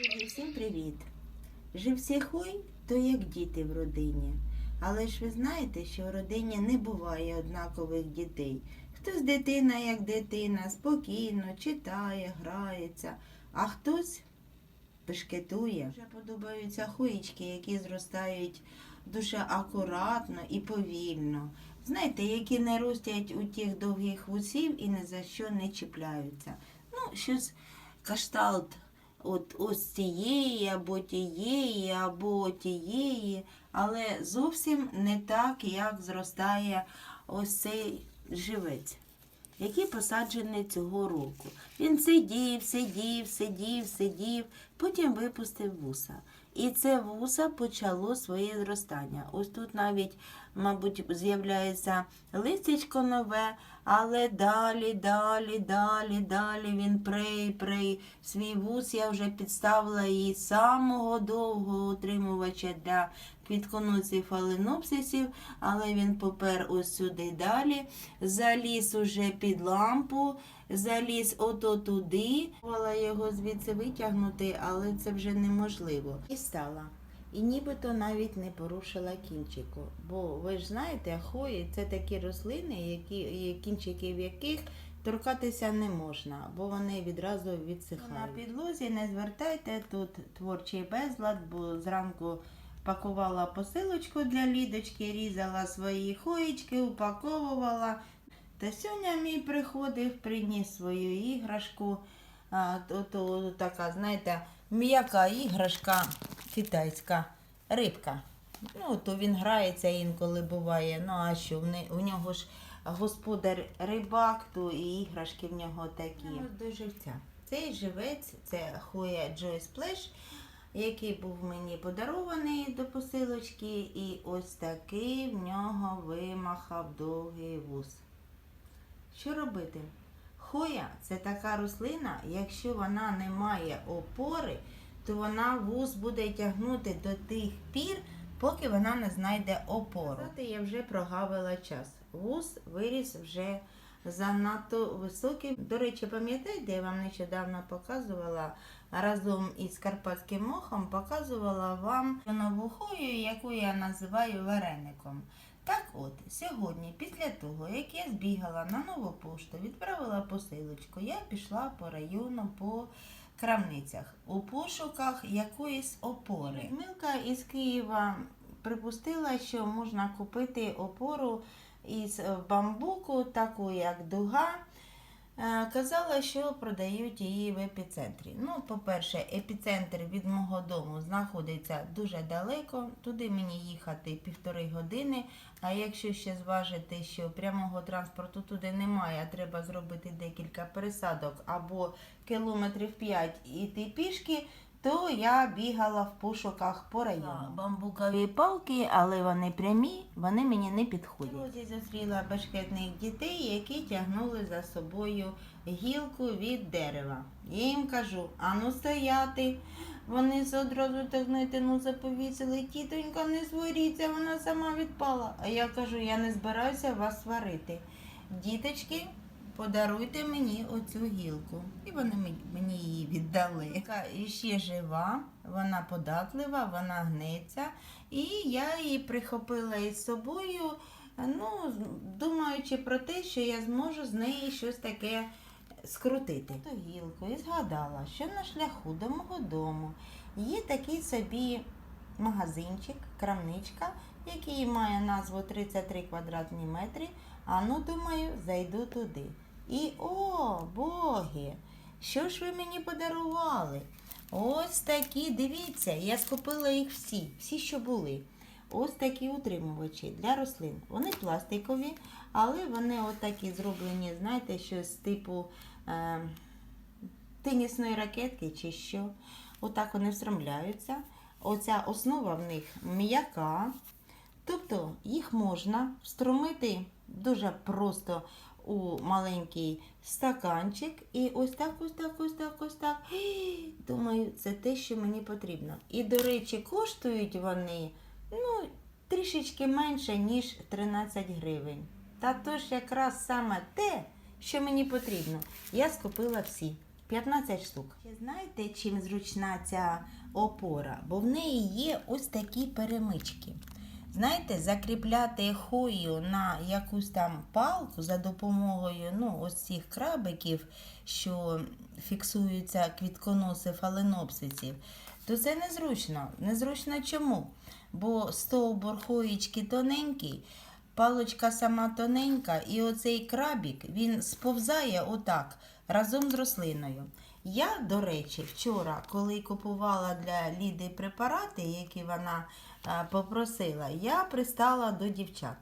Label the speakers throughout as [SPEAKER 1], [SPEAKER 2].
[SPEAKER 1] Всім привіт! Живці хуй, то як діти в родині. Але ж ви знаєте, що в родині не буває однакових дітей. Хтось дитина як дитина, спокійно читає, грається, а хтось пешкетує. Вже подобаються хуїчки, які зростають дуже акуратно і повільно. Знаєте, які не ростять у тих довгих вусів і ні за що не чіпляються. Ну, щось кашталт от ось цієї, або тієї, або тієї, але зовсім не так, як зростає ось цей живець, який посаджений цього року. Він сидів, сидів, сидів, сидів, потім випустив вуса. І це вуса почало своє зростання. Ось тут навіть, мабуть, з'являється листячко нове, але далі, далі, далі, далі він прей, прей. Свій вус я вже підставила їй самого довгого утримувача для квітконосів фаленопсисів, але він попер ось сюди далі, заліз уже під лампу, заліз ото туди. Пробувала його звідси витягнути, але це вже неможливо. І стала. І нібито навіть не порушила кінчику. Бо ви ж знаєте, хої це такі рослини, які, кінчиків яких торкатися не можна, бо вони відразу відсихають. На підлозі не звертайте тут творчий безлад, бо зранку пакувала посилочку для лідочки, різала свої хоїчки, упаковувала. Та сьогодні мій приходив, приніс свою іграшку. А, то, то, така, знаєте, м'яка іграшка китайська рибка. Ну, то він грається інколи буває. Ну, а що, в не- у нього ж господар рибак, то і іграшки в нього такі. Ну, до живця. Цей живець це Хоя Joy Splash, який був мені подарований до посилочки, і ось такий в нього вимахав довгий вус. Що робити? Хоя це така рослина, якщо вона не має опори, то вона вуз буде тягнути до тих пір, поки вона не знайде опору. Я вже прогавила час. Вуз виріс вже занадто високий. До речі, пам'ятаєте, я вам нещодавно показувала разом із карпатським мохом, показувала вам нову хою, яку я називаю вареником. Так от, сьогодні, після того, як я збігала на нову пошту, відправила посилочку, я пішла по району по крамницях у пошуках якоїсь опори. Милка із Києва припустила, що можна купити опору із бамбуку, таку як дуга. Е, Казала, що продають її в епіцентрі. Ну, по-перше, епіцентр від мого дому знаходиться дуже далеко. Туди мені їхати півтори години. А якщо ще зважити, що прямого транспорту туди немає, а треба зробити декілька пересадок або кілометрів 5 іти пішки, то я бігала в пошуках по району. Бамбукові палки, але вони прямі, вони мені не підходять. Друзі, зустріла башкетних дітей, які тягнули за собою гілку від дерева. Я їм кажу, ану стояти. Вони одразу так знаєте, ну заповісили, тітонька, не сваріться, вона сама відпала. А я кажу, я не збираюся вас сварити. Діточки, подаруйте мені оцю гілку. І вони мені- її віддали. Яка ще жива, вона податлива, вона гнеться. І я її прихопила із собою, ну, думаючи про те, що я зможу з неї щось таке скрутити. Ту гілку і згадала, що на шляху до мого дому є такий собі магазинчик, крамничка, який має назву 33 квадратні метри. А ну, думаю, зайду туди. І о, боги! Що ж ви мені подарували? Ось такі, дивіться, я скупила їх всі, всі, що були. Ось такі утримувачі для рослин. Вони пластикові, але вони отакі зроблені, знаєте, щось типу е, тенісної ракетки чи що. Отак вони встромляються. Оця основа в них м'яка. Тобто їх можна встромити дуже просто у маленький стаканчик. І ось так, ось так, ось так, ось так. Думаю, це те, що мені потрібно. І, до речі, коштують вони ну, трішечки менше, ніж 13 гривень. Та то ж якраз саме те, що мені потрібно. Я скупила всі. 15 штук. Знаєте, чим зручна ця опора? Бо в неї є ось такі перемички. Знаєте, закріпляти хою на якусь там палку за допомогою ну, ось цих крабиків, що фіксуються квітконоси фаленопсисів, то це незручно. Незручно чому? Бо стовбур хоїчки тоненький, палочка сама тоненька, і оцей крабік він сповзає отак разом з рослиною. Я, до речі, вчора, коли купувала для Ліди препарати, які вона е, попросила, я пристала до дівчат.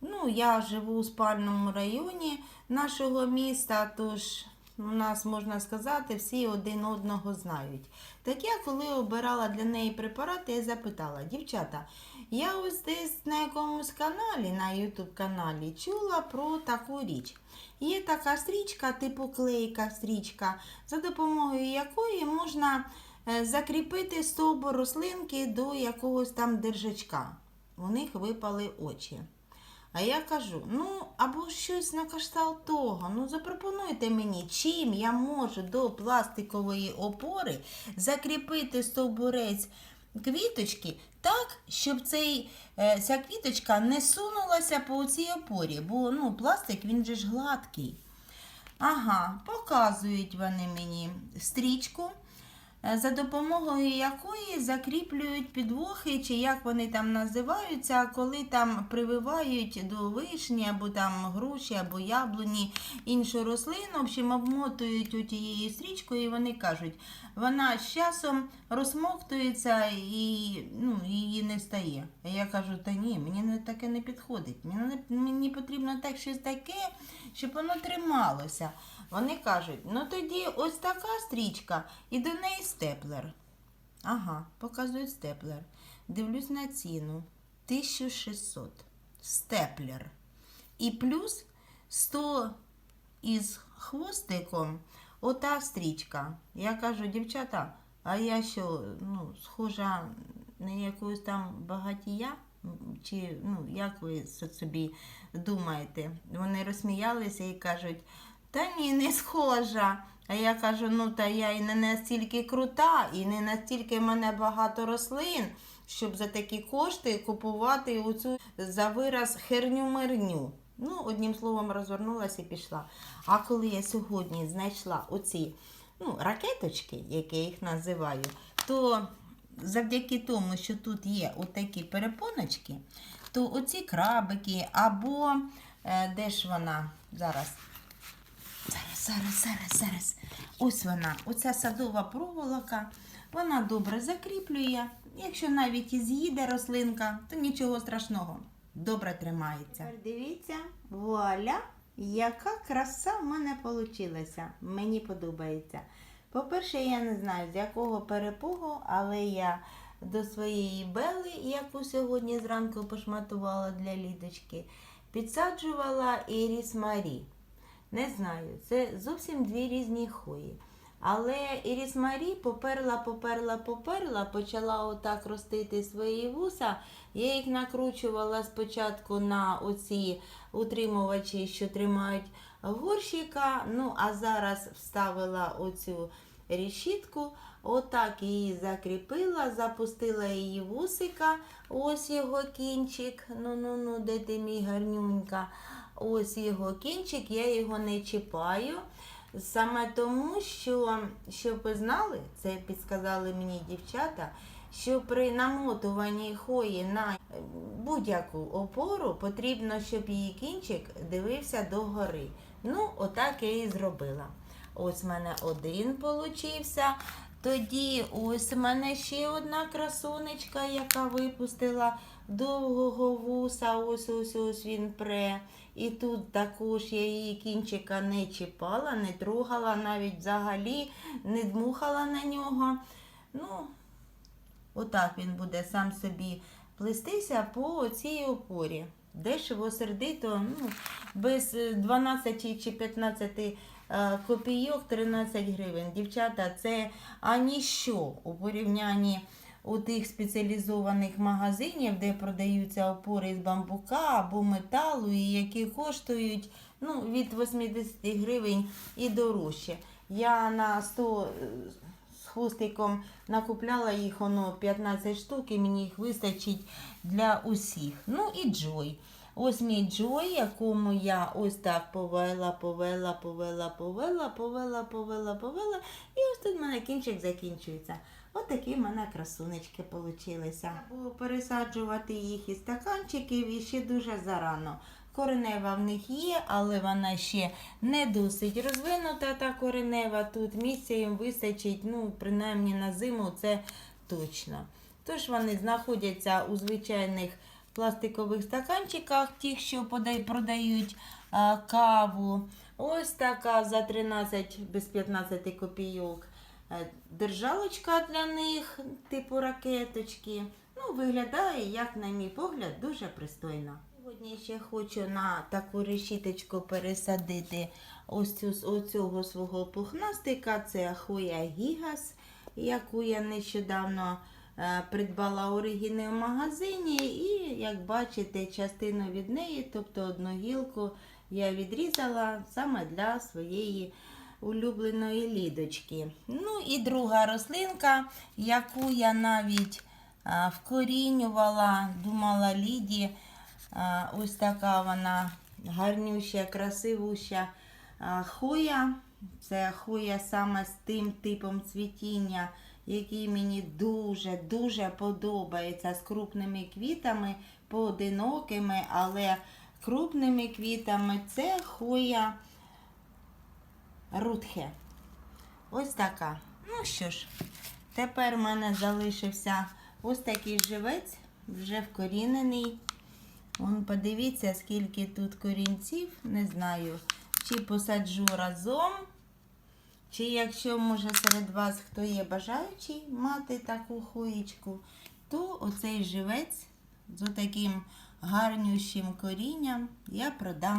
[SPEAKER 1] Ну, я живу у спальному районі нашого міста, тож у нас, можна сказати, всі один одного знають. Так я, коли обирала для неї препарати, я запитала, дівчата, я ось десь на якомусь каналі, на YouTube каналі, чула про таку річ. Є така стрічка, типу клейка стрічка, за допомогою якої можна е, закріпити стовбур рослинки до якогось там держачка. У них випали очі. А я кажу: ну, або щось на кшталт того. Ну, запропонуйте мені, чим я можу до пластикової опори закріпити стовбурець квіточки так, щоб цей, е, ця квіточка не сунулася по цій опорі, бо ну, пластик він же ж гладкий. Ага, показують вони мені стрічку, за допомогою якої закріплюють підвохи, чи як вони там називаються, коли там прививають до вишні, або там груші, або яблуні іншу рослину, общем, обмотують тією стрічкою, і вони кажуть, вона з часом розмоктується і ну, її не стає. Я кажу, та ні, мені таке не підходить. Мені, мені потрібно так щось таке, щоб воно трималося. Вони кажуть, ну тоді ось така стрічка і до неї степлер. Ага, показують степлер. Дивлюсь на ціну. 1600. Степлер. І плюс 100 із хвостиком ота стрічка. Я кажу, дівчата, а я що, ну, схожа на якусь там багатія? Чи ну, як ви собі думаєте? Вони розсміялися і кажуть, та ні, не схожа. А я кажу, ну та я і не настільки крута, і не настільки в мене багато рослин, щоб за такі кошти купувати оцю за вираз херню-мерню. Ну, одним словом, розвернулася і пішла. А коли я сьогодні знайшла оці ну, ракеточки, як я їх називаю, то завдяки тому, що тут є отакі перепоночки, то оці крабики або е, де ж вона зараз? Зараз, зараз, зараз. Ось вона, оця садова проволока, вона добре закріплює. Якщо навіть і з'їде рослинка, то нічого страшного. Добре тримається. Дивіться, вуаля, яка краса в мене вийшла. Мені подобається. По-перше, я не знаю, з якого перепугу, але я до своєї бели, яку сьогодні зранку пошматувала для лідочки, підсаджувала Іріс Марі. Не знаю, це зовсім дві різні хої. Але Іріс Марі поперла, поперла, поперла, почала отак ростити свої вуса. Я їх накручувала спочатку на оці утримувачі, що тримають горщика. Ну, а зараз вставила оцю решітку, отак її закріпила, запустила її вусика. Ось його кінчик. Ну-ну-ну, де ти мій гарнюнька. Ось його кінчик, я його не чіпаю. Саме тому, що, щоб ви знали, це підсказали мені дівчата, що при намотуванні хої на будь-яку опору потрібно, щоб її кінчик дивився догори. Ну, отак я і зробила. Ось в мене один получився. Тоді ось в мене ще одна красунечка, яка випустила довгого вуса. Ось ось ось він пре. І тут також я її кінчика не чіпала, не трогала, навіть взагалі не дмухала на нього. Ну, отак він буде сам собі плестися по цій опорі. Дешево сердито, ну, без е, 12 чи 15 е, копійок 13 гривень. Дівчата, це аніщо у порівнянні у тих спеціалізованих магазинів, де продаються опори з бамбука або металу, і які коштують ну, від 80 гривень і дорожче. Я на 100 е, з хвостиком накупляла їх воно 15 штук і мені їх вистачить для усіх. Ну і Джой. Ось мій Джой, якому я ось так повела, повела, повела, повела, повела, повела, повела. І ось тут в мене кінчик закінчується. Ось такі в мене красунечки получилися. Було пересаджувати їх із стаканчиків і ще дуже зарано. Коренева в них є, але вона ще не досить розвинута, та коренева. Тут місця їм вистачить, ну, принаймні на зиму, це точно. Тож вони знаходяться у звичайних пластикових стаканчиках, тих, що продають каву. Ось така за 13 без 15 копійок. Е, Держалочка для них, типу ракеточки. Ну, виглядає, як на мій погляд, дуже пристойно. Сьогодні ще хочу на таку решіточку пересадити ось цю, оцього свого пухнастика. Це Хоя Гігас, яку я нещодавно е, придбала оригіни в магазині. І, як бачите, частину від неї, тобто одну гілку, я відрізала саме для своєї улюбленої лідочки. Ну і друга рослинка, яку я навіть а, вкорінювала, думала Ліді. А, ось така вона гарнюща, красивуща а, хуя. Це хуя саме з тим типом цвітіння, який мені дуже-дуже подобається з крупними квітами, поодинокими, але крупними квітами це хуя рудхе. Ось така. Ну що ж, тепер в мене залишився ось такий живець, вже вкорінений. Вон, подивіться, скільки тут корінців, не знаю, чи посаджу разом, чи якщо, може, серед вас хто є бажаючий мати таку хуєчку, то оцей живець з таким гарнющим корінням я продам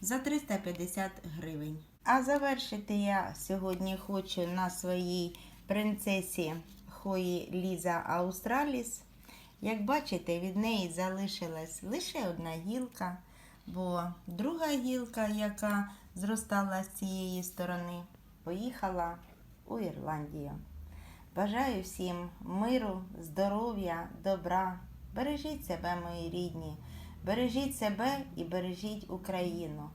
[SPEAKER 1] за 350 гривень. А завершити я сьогодні хочу на своїй принцесі Хої Ліза Аустраліс. Як бачите, від неї залишилась лише одна гілка, бо друга гілка, яка зростала з цієї сторони, поїхала у Ірландію. Бажаю всім миру, здоров'я, добра. Бережіть себе, мої рідні, бережіть себе і бережіть Україну,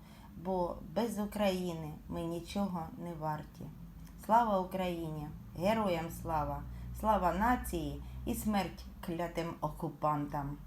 [SPEAKER 1] бо без України ми нічого не варті. Слава Україні! Героям слава! Слава нації і смерть клятим окупантам!